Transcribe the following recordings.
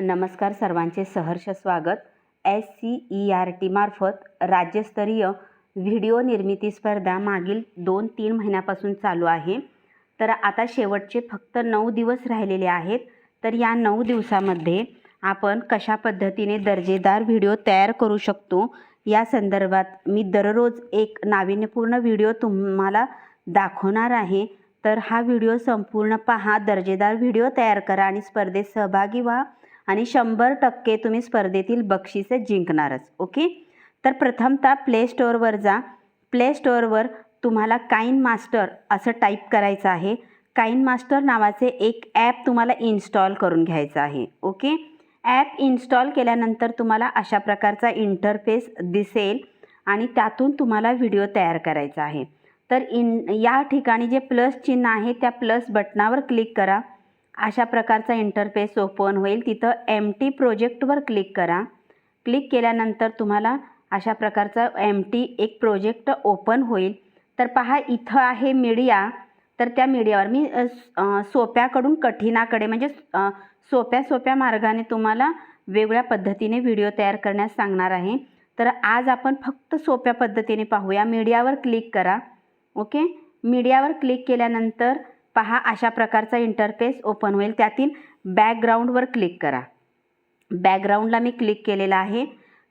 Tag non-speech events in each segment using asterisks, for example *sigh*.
नमस्कार सर्वांचे सहर्ष स्वागत. एस सी ई आर टीमार्फत राज्यस्तरीय व्हिडिओ निर्मिती स्पर्धा मागील दोन तीन महिन्यापासून चालू आहे. तर आता शेवटचे फक्त नऊ दिवस राहिलेले आहेत. तर या नऊ दिवसामध्ये आपण कशा पद्धतीने दर्जेदार व्हिडिओ तयार करू शकतो? या संदर्भात मी दररोज एक नाविन्यपूर्ण व्हिडिओ तुम्हाला दाखवणार आहे. तर हा व्हिडिओ संपूर्ण पहा. दर्जेदार व्हिडिओ तयार करा आणि स्पर्धेत सहभागी व्हा. आणि शंभर टक्के तुम्ही स्पर्धेतील बक्षिसे जिंकणारच ओके? तर प्रथमतः प्ले स्टोअरवर जा. प्ले स्टोअरवर तुम्हाला काइन मास्टर असं टाईप करायचं आहे. काइन मास्टर नावाचे एक ॲप तुम्हाला इन्स्टॉल करून घ्यायचं आहे ओके? ॲप इन्स्टॉल केल्यानंतर तुम्हाला अशा प्रकारचा इंटरफेस दिसेल आणि त्यातून तुम्हाला व्हिडिओ तयार करायचा आहे. तर इन या ठिकाणी जे प्लस चिन्ह आहे त्या प्लस बटनावर क्लिक करा. अशा प्रकारचा इंटरफेस ओपन होईल. तिथं एम टी प्रोजेक्टवर क्लिक करा. क्लिक केल्यानंतर तुम्हाला अशा प्रकारचा एम टी एक प्रोजेक्ट ओपन होईल. तर पहा इथं आहे मीडिया तर त्या मीडियावर मी सोप्याकडून कठीणाकडे म्हणजे सोप्या सोप्या मार्गाने तुम्हाला वेगळ्या पद्धतीने व्हिडिओ तयार करण्यास सांगणार आहे. तर आज आपण फक्त सोप्या पद्धतीने पाहूया. मीडियावर क्लिक करा. ओके मीडियावर क्लिक केल्यानंतर पहा अशा प्रकारचा इंटरफेस ओपन होईल. त्यातील बॅकग्राऊंडवर क्लिक करा. बॅकग्राऊंडला मी क्लिक केलेला आहे.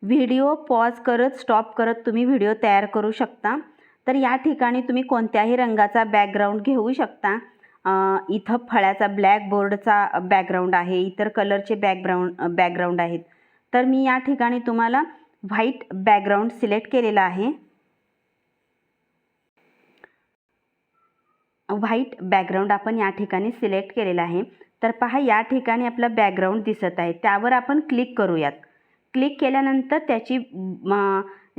व्हिडिओ पॉज करत स्टॉप करत तुम्ही व्हिडिओ तयार करू शकता. तर या ठिकाणी तुम्ही कोणत्याही रंगाचा बॅकग्राऊंड घेऊ शकता. इथं फळ्याचा ब्लॅक बोर्डचा बॅकग्राऊंड आहे इतर कलरचे बॅकग्राऊंड बॅकग्राऊंड आहेत. तर मी या ठिकाणी तुम्हाला व्हाईट बॅकग्राऊंड सिलेक्ट केलेला आहे. व्हाईट बॅकग्राऊंड आपण या ठिकाणी सिलेक्ट केलेला आहे. तर पहा या ठिकाणी आपलं बॅकग्राऊंड दिसत आहे. त्यावर आपण क्लिक करूयात. क्लिक केल्यानंतर त्याची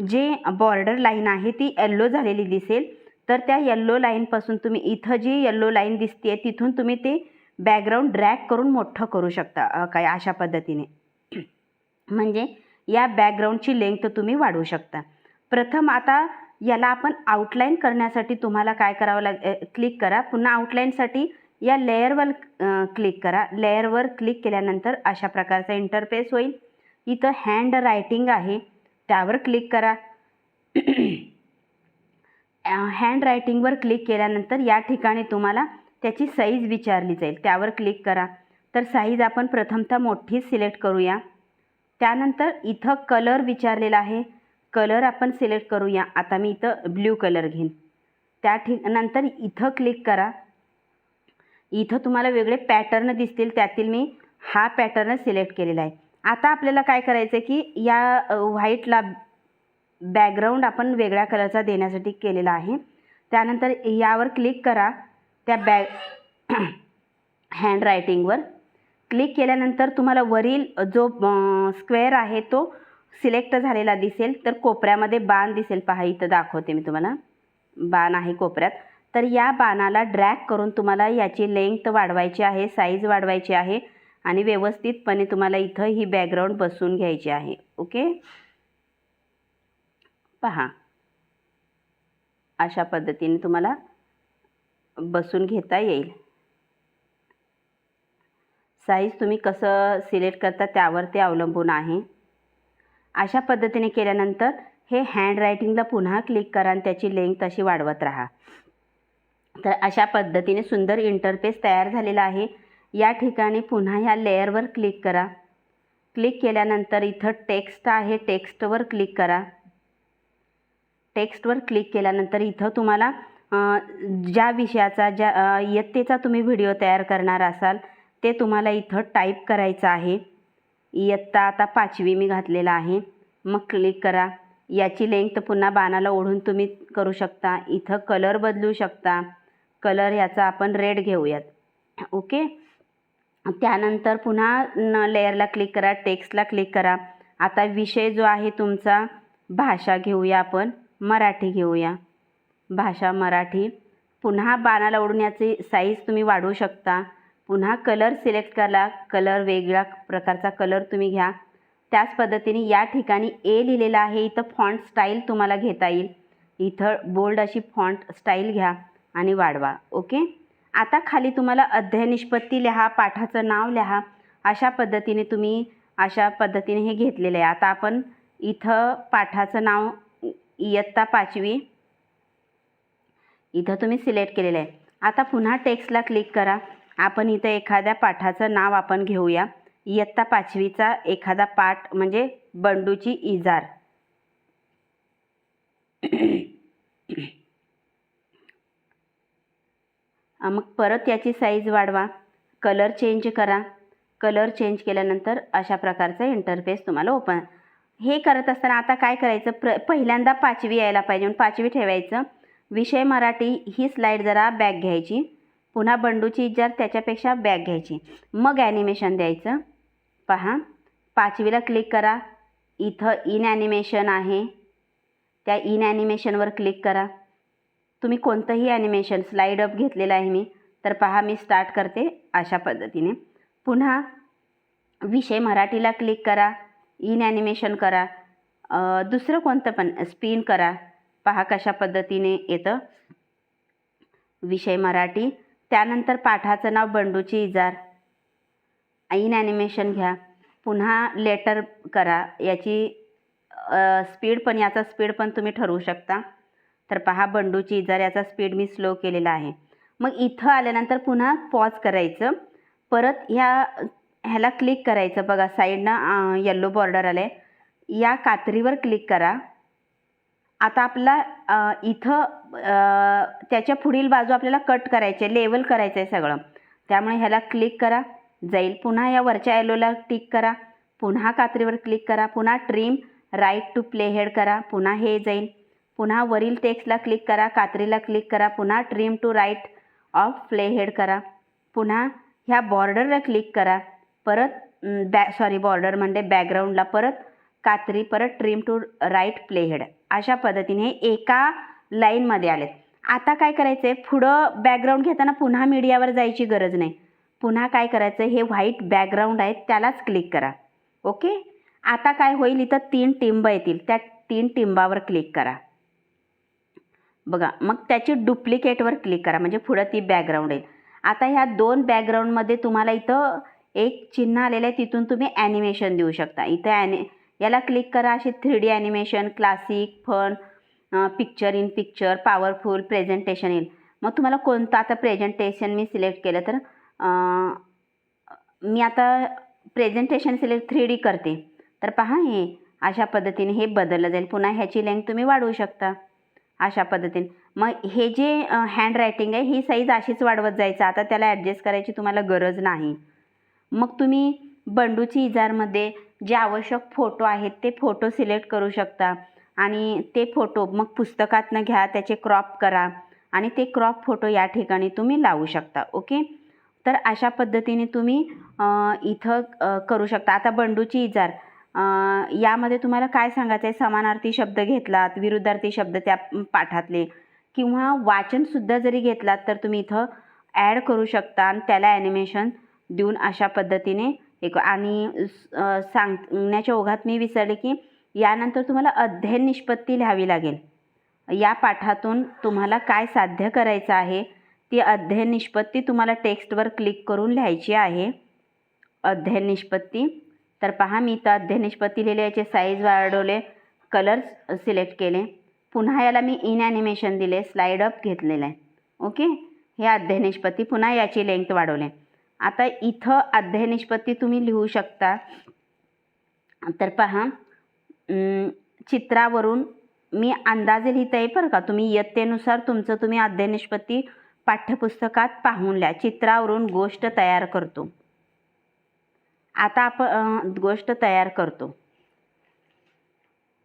जे बॉर्डर लाईन आहे ती येल्लो झालेली दिसेल. तर त्या येल्लो लाईनपासून तुम्ही इथं जी येल्लो लाईन दिसते तिथून तुम्ही ते बॅकग्राऊंड ड्रॅग करून मोठं करू शकता काय अशा पद्धतीने. म्हणजे या बॅकग्राऊंडची लेंथ तुम्ही वाढवू शकता. प्रथम आता याला आपण आउटलाईन करण्यासाठी तुम्हाला काय करावं लाग क्लिक करा. पुन्हा आउटलाईनसाठी या लेअरवर क्लिक करा. लेअरवर क्लिक केल्यानंतर अशा प्रकारचा इंटरफेस होईल. इथं हँड रायटिंग आहे. त्यावर क्लिक करा. हँड रायटिंगवर क्लिक केल्यानंतर या ठिकाणी तुम्हाला त्याची साईज विचारली जाईल. त्यावर क्लिक करा. तर साईज आपण प्रथमतः मोठी सिलेक्ट करूया. त्यानंतर इथं कलर विचारलेला आहे. कलर आपण सिलेक्ट करूया. आता मी इथं ब्ल्यू कलर घेईन. त्या ठिक नंतर इथं क्लिक करा. इथं तुम्हाला वेगळे पॅटर्न दिसतील. त्यातील मी हा पॅटर्न सिलेक्ट केलेला आहे. आता आपल्याला काय करायचं आहे की या व्हाईटला बॅकग्राऊंड आपण वेगळ्या कलरचा देण्यासाठी केलेला आहे. त्यानंतर यावर क्लिक करा. त्या बॅग हँडरायटिंगवर *clears throat* क्लिक केल्यानंतर तुम्हाला वरील जो स्क्वेअर आहे तो सिलेक्ट झालेला दिसेल तर कोपऱ्यामध्ये बाण दिसेल. पहा इथं दाखवते मी तुम्हाला. बाण आहे कोपऱ्यात. तर या बाणाला ड्रॅग करून तुम्हाला याची लेंथ वाढवायची आहे साईज वाढवायची आहे आणि व्यवस्थितपणे तुम्हाला इथं ही बॅकग्राऊंड बसवून घ्यायची आहे. ओके पहा. अशा पद्धतीने तुम्हाला बसून घेता येईल. साईज तुम्ही कसं सिलेक्ट करता त्यावर ते अवलंबून आहे. अशा पद्धतीने केल्यानंतर हे हँड रायटिंगला पुन्हा क्लिक करा आणि त्याची लेंथ अशी वाढवत राहा. तर अशा पद्धतीने सुंदर इंटरफेस तयार झालेला आहे. या ठिकाणी पुन्हा ह्या लेअरवर क्लिक करा. क्लिक केल्यानंतर इथं टेक्स्ट आहे टेक्स्टवर क्लिक करा. टेक्स्टवर क्लिक केल्यानंतर इथं तुम्हाला ज्या विषयाचा ज्या इयत्तेचा तुम्ही व्हिडिओ तयार करणार असाल ते तुम्हाला इथं टाईप करायचं आहे. इयत्ता आता पाचवी मी घातलेला आहे. मग क्लिक करा. याची लेंथ पुन्हा बाणाला ओढून तुम्ही करू शकता. इथं कलर बदलू शकता. कलर याचा आपण रेड घेऊयात. ओके त्यानंतर पुन्हा न लेअरला क्लिक करा. टेक्स्टला क्लिक करा. आता विषय जो आहे तुमचा भाषा घेऊया आपण. मराठी घेऊया. भाषा मराठी. पुन्हा बाणाला ओढून याची साईज तुम्ही वाढवू शकता. पुन्हा कलर सिलेक्ट करा. कलर वेगळ्या प्रकारचा कलर तुम्ही घ्या. त्याच पद्धतीने या ठिकाणी ए लिहिलेलं आहे. इथं फॉन्ट स्टाईल तुम्हाला घेता येईल. इथं बोल्ड अशी फॉन्ट स्टाईल घ्या आणि वाढवा. ओके आता खाली तुम्हाला अध्याय निष्पत्ती लिहा पाठाचं नाव लिहा. अशा पद्धतीने तुम्ही अशा पद्धतीने हे घेतलेलं आहे. आता आपण इथं पाठाचं नाव इयत्ता पाचवी. इथं तुम्ही सिलेक्ट केलेलं आहे. आता पुन्हा टेक्स्टला क्लिक करा. आपण इथं एखाद्या पाठाचं नाव आपण घेऊया. इयत्ता पाचवीचा एखादा पाठ म्हणजे बंडूची इजार. मग परत याची साईज वाढवा. कलर चेंज करा. कलर चेंज केल्यानंतर अशा प्रकारचा इंटरफेस तुम्हाला ओपन हे करत असताना आता काय करायचं? प्र पहिल्यांदा पाचवी यायला पाहिजे म्हणून पाचवी ठेवायचं. विषय मराठी ही स्लाईड जरा बॅक घ्यायची. पुन्हा बंडूची इजार त्याच्यापेक्षा बॅक घ्यायची. मग ॲनिमेशन द्यायचं. पहा पाचवीला क्लिक करा. इथं इन ॲनिमेशन आहे. त्या इन ॲनिमेशनवर क्लिक करा. तुम्ही कोणतंही ॲनिमेशन स्लाईड अप घेतलेलं आहे मी. तर पहा मी स्टार्ट करते अशा पद्धतीने. पुन्हा विषय मराठीला क्लिक करा. इन ॲनिमेशन करा. दुसरं कोणतं पण स्पिन करा. पहा कशा पद्धतीने येतं. विषय मराठी. त्यानंतर पाठाचं नाव बंडूची इजार. इन ॲनिमेशन घ्या. पुन्हा लेटर करा. याची स्पीड पण याचा स्पीड पण तुम्ही ठरवू शकता. तर पहा बंडूची इजार याचा स्पीड मी स्लो केलेला आहे. मग इथं आल्यानंतर पुन्हा पॉज करायचं. परत ह्या ह्याला क्लिक करायचं. बघा साईडनं येल्लो बॉर्डर आलं आहे या कात्रीवर क्लिक करा. आता आपला इथं त्याच्या पुढील बाजू आपल्याला कट करायचे लेवल करायचं आहे सगळं. त्यामुळे ह्याला क्लिक करा. जाईल. पुन्हा या वरच्या एलोला टिक करा. पुन्हा कात्रीवर क्लिक करा. पुन्हा trim right to play head करा. पुन्हा हे जाईल. पुन्हा वरील टेक्स्टला क्लिक करा. कात्रीला क्लिक करा. पुन्हा trim to right of play head करा. पुन्हा ह्या बॉर्डरला क्लिक करा. परत बॅ सॉरी बॉर्डर म्हणजे बॅकग्राऊंडला परत कात्री परत ट्रिम टू राईट प्लेहेड अशा पद्धतीने एका लाईनमध्ये आलेत. आता काय करायचं आहे पुढं बॅकग्राऊंड घेताना पुन्हा मीडियावर जायची गरज नाही. पुन्हा काय करायचं? हे व्हाईट बॅकग्राऊंड आहे त्यालाच क्लिक करा. ओके आता काय होईल? इथं तीन टिंब येतील. त्या तीन टिंबावर क्लिक करा. बघा मग त्याची डुप्लिकेटवर क्लिक करा. म्हणजे पुढं ती बॅकग्राऊंड येईल. आता ह्या दोन बॅकग्राऊंडमध्ये तुम्हाला इथं एक चिन्ह आलेलं आहे. तिथून तुम्ही ॲनिमेशन देऊ शकता. इथं ॲनि याला क्लिक करा. अशी three D animation classic fun picture in picture powerful presentation येईल. मग तुम्हाला कोणतं आता प्रेझेंटेशन मी सिलेक्ट केलं तर मी आता प्रेझेंटेशन सिलेक्ट थ्री डी करते. तर पहा हे अशा पद्धतीने हे बदललं जाईल. पुन्हा ह्याची लेंथ तुम्ही वाढवू शकता. अशा पद्धतीने. मग हे जे हँड रायटिंग आहे ही साईज अशीच वाढवत जायचं. आता त्याला ॲडजस्ट करायची तुम्हाला गरज नाही. मग तुम्ही बंडूची इजारमध्ये जे आवश्यक फोटो आहेत ते फोटो सिलेक्ट करू शकता. आणि ते फोटो मग पुस्तकातनं घ्या त्याचे क्रॉप करा आणि ते क्रॉप फोटो या ठिकाणी तुम्ही लावू शकता ओके? तर अशा पद्धतीने तुम्ही इथं करू शकता. आता बंडूची इजार. यामध्ये तुम्हाला काय सांगायचं आहे समानार्थी शब्द घेतलात विरुद्धार्थी शब्द त्या पाठातले किंवा वाचनसुद्धा जरी घेतलात तर तुम्ही इथं ॲड करू शकता आणि त्याला ॲनिमेशन देऊन अशा पद्धतीने एक आणि सांगण्याच्या ओघात मी विसरले की यानंतर तुम्हाला अध्ययन निष्पत्ती लिहावी लागेल. या पाठातून तुम्हाला काय साध्य करायचं आहे ती अध्ययन निष्पत्ती तुम्हाला टेक्स्टवर क्लिक करून लिहायची आहे. अध्ययन निष्पत्ती. तर पहा मी इथं अध्ययन निष्पत्ती लिहिले याचे साईज वाढवले कलर्स सिलेक्ट केले. पुन्हा याला मी इन ॲनिमेशन दिले स्लाईड अप घेतलेलं आहे. ओके हे अध्ययन निष्पत्ती पुन्हा याची लेंथ वाढवले. आता इथं अध्याय निष्पत्ती तुम्ही लिहू शकता. तर पहा चित्रावरून मी अंदाजे लिहित आहे बरं का. तुम्ही इयत्तेनुसार तुमचं तुम्ही अध्याय निष्पत्ती पाठ्यपुस्तकात पाहून लिहा. चित्रावरून गोष्ट तयार करतो. आता आपण गोष्ट तयार करतो.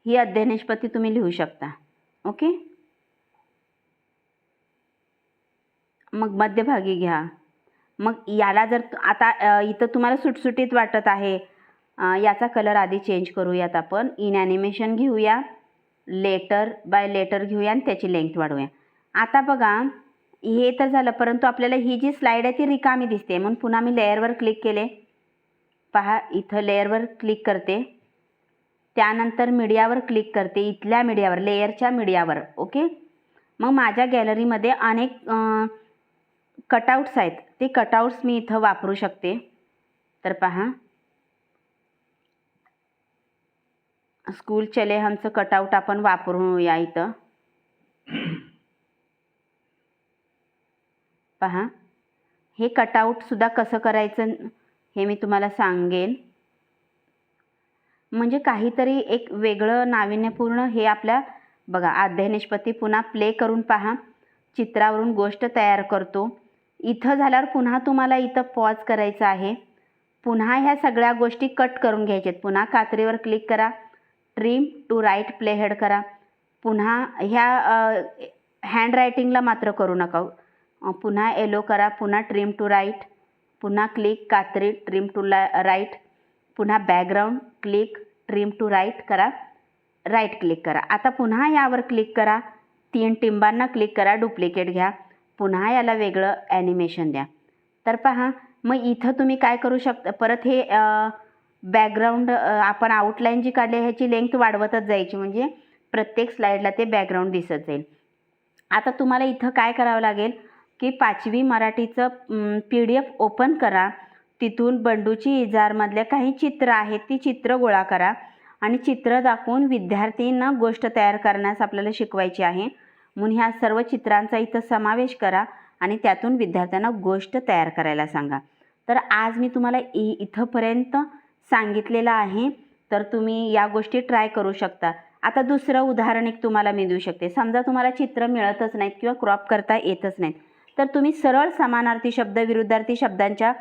ही अध्याय निष्पत्ती तुम्ही लिहू शकता. ओके? मग मध्यभागी घ्या. मग याला जर आता इथं तुम्हाला सुटसुटीत वाटत आहे. याचा कलर आधी चेंज करूयात आपण. इन ॲनिमेशन घेऊया. लेटर बाय लेटर घेऊया आणि त्याची लेंथ वाढवूया. आता बघा हे तर झालं परंतु आपल्याला ही जी स्लाईड आहे ती रिकामी दिसते. म्हणून पुन्हा मी लेअरवर क्लिक केले. पहा इथं लेअरवर क्लिक करते. त्यानंतर मीडियावर क्लिक करते. इथल्या मीडियावर लेअरच्या मीडियावर ओके मग माझ्या गॅलरीमध्ये अनेक कटआउट्स आहेत. ते कटआउट्स मी इथं वापरू शकते. तर पहा. स्कूल चले हमचं कटआउट आपण वापरूया इथं. पहा. हे कटआउटसुद्धा कसं करायचं हे मी तुम्हाला सांगेन. म्हणजे काहीतरी एक वेगळं नाविन्यपूर्ण हे आपल्या बघा आध्यानिष्पती पुन्हा प्ले करून पहा. चित्रावरून गोष्ट तयार करतो. इथं झाल्यावर पुन्हा तुम्हाला इथं पॉज करायचं आहे. पुन्हा ह्या सगळ्या गोष्टी कट करून घ्यायच्यात. पुन्हा कात्रीवर क्लिक करा. ट्रीम टू राईट प्लेहेड करा. पुन्हा ह्या हँड रायटिंगला मात्र करू नका. पुन्हा एलो करा. पुन्हा ट्रीम टू राईट पुन्हा क्लिक कात्री ट्रीम टू ला राईट पुन्हा background click trim to right करा. राईट क्लिक करा. आता पुन्हा यावर क्लिक करा. तीन टिंबांना क्लिक करा. डुप्लिकेट घ्या. पुन्हा याला वेगळं ॲनिमेशन द्या. तर पहा मग इथं तुम्ही काय करू शकता? परत हे बॅकग्राऊंड आपण आउटलाईन जी काढली ह्याची लेंथ वाढवतच जायची. म्हणजे प्रत्येक स्लाईडला ते बॅकग्राऊंड दिसत जाईल. आता तुम्हाला इथं काय करावं लागेल? की पाचवी मराठीचं पी डी एफ ओपन करा. तिथून बंडूची इजारमधल्या काही चित्र आहेत ती चित्र गोळा करा. आणि चित्र दाखवून विद्यार्थ्यांना गोष्ट तयार करण्यास आपल्याला शिकवायची आहे. म्हणून ह्या सर्व चित्रांचा इथं समावेश करा आणि त्यातून विद्यार्थ्यांना गोष्ट तयार करायला सांगा. तर आज मी तुम्हाला इ इथंपर्यंत सांगितलेलं आहे. तर तुम्ही या गोष्टी ट्राय करू शकता. आता दुसरं उदाहरण एक तुम्हाला मी देऊ शकते. समजा तुम्हाला चित्र मिळतच नाहीत किंवा क्रॉप करता येतच नाहीत. तर तुम्ही सरळ समानार्थी शब्द विरुद्धार्थी शब्दांच्या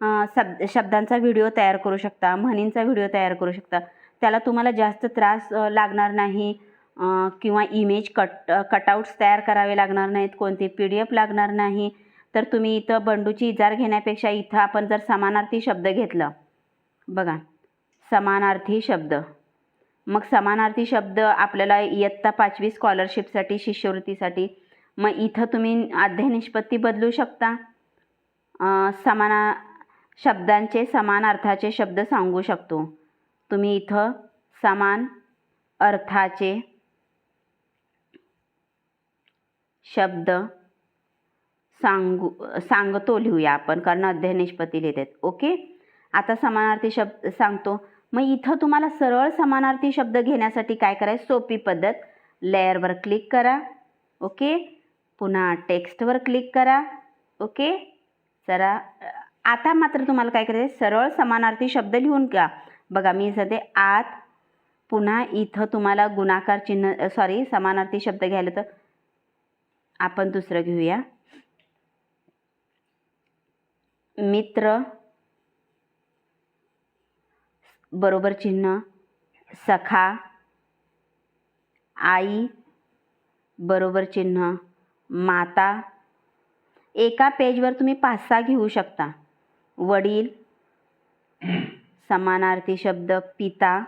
सब शब्द शब्दांचा व्हिडिओ तयार करू शकता म्हणींचा व्हिडिओ तयार करू शकता. त्याला तुम्हाला जास्त त्रास लागणार नाही. किंवा इमेज कट कटआउट्स तयार करावे लागणार नाहीत कोणते पी डी एफ लागणार नाही. तर तुम्ही इथं बंडूची इजार घेण्यापेक्षा इथं आपण जर समानार्थी शब्द घेतलं बघा समानार्थी शब्द. मग समानार्थी शब्द आपल्याला इयत्ता पाचवी स्कॉलरशिपसाठी शिष्यवृत्तीसाठी मग इथं तुम्ही अध्याय निष्पत्ती बदलू शकता. समाना शब्दांचे समान अर्थाचे शब्द सांगू शकतो. तुम्ही इथं समान अर्थाचे शब्द सांगू सांगतो लिहूया आपण कारण अध्ययन निष्पत्ती लिहितात. ओके? आता समानार्थी शब्द सांगतो. मग इथं तुम्हाला सरळ समानार्थी शब्द घेण्यासाठी काय करायचं? सोपी पद्धत. लेअरवर क्लिक करा. ओके? पुन्हा टेक्स्टवर क्लिक करा. ओके? जरा आता मात्र तुम्हाला काय करायचं सरळ समानार्थी शब्द लिहून घ्या. बघा मी सध्या आत पुन्हा इथं तुम्हाला गुणाकार चिन्ह सॉरी समानार्थी शब्द घ्यायला तर आपण दुसरं घेऊया. मित्र बरोबर चिन्ह सखा आई बरोबर चिन्ह माता. एका पेजवर तुम्ही पाच सहा घेऊ शकता. वडील समानार्थी शब्द पिता.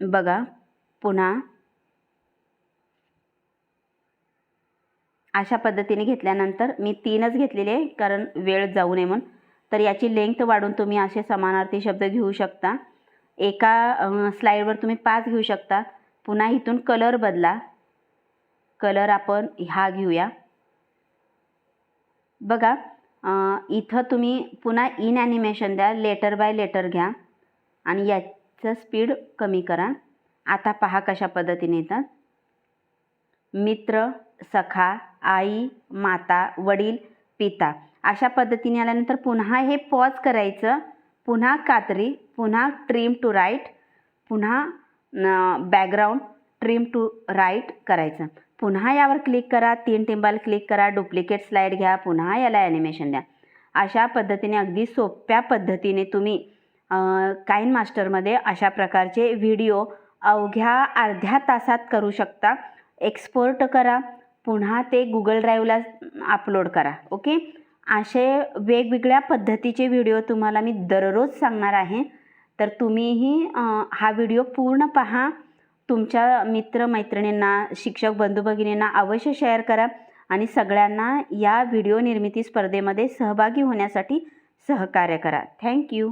बघा पुन्हा. अशा पद्धतीने घेतल्यानंतर मी तीनच घेतलेले आहे कारण वेळ जाऊ नये म्हणून. तर याची लेंथ वाढून तुम्ही असे समानार्थी शब्द घेऊ शकता. एका स्लाईडवर तुम्ही पाच घेऊ शकता. पुन्हा इथून कलर बदला. कलर आपण हा घेऊया. बघा इथं तुम्ही पुन्हा इन ॲनिमेशन द्या लेटर बाय लेटर घ्या. आणि या चा स्पीड कमी करा. आता पहा कशा पद्धतीने येतात. मित्र सखा आई माता वडील पिता. अशा पद्धतीने आल्यानंतर पुन्हा हे पॉज करायचं. पुन्हा कात्री पुन्हा ट्रीम टू राईट पुन्हा बॅकग्राऊंड ट्रीम टू राईट करायचं. पुन्हा यावर क्लिक करा तीन टिंबाल क्लिक करा डुप्लिकेट स्लाईड घ्या पुन्हा याला ॲनिमेशन द्या. अशा पद्धतीने अगदी सोप्या पद्धतीने तुम्ही काइन मास्टरमध्ये अशा प्रकारचे व्हिडिओ अवघ्या अर्ध्या तासात करू शकता. एक्सपोर्ट करा. पुन्हा ते गुगल ड्राईव्हला अपलोड करा. ओके? असे वेगवेगळ्या पद्धतीचे व्हिडिओ तुम्हाला मी दररोज सांगणार आहे. तर तुम्हीही हा व्हिडिओ पूर्ण पहा. तुमच्या मित्रमैत्रिणींना शिक्षक बंधू भगिनींना अवश्य शेअर करा आणि सगळ्यांना या व्हिडिओ निर्मिती स्पर्धेमध्ये सहभागी होण्यासाठी सहकार्य करा. थँक्यू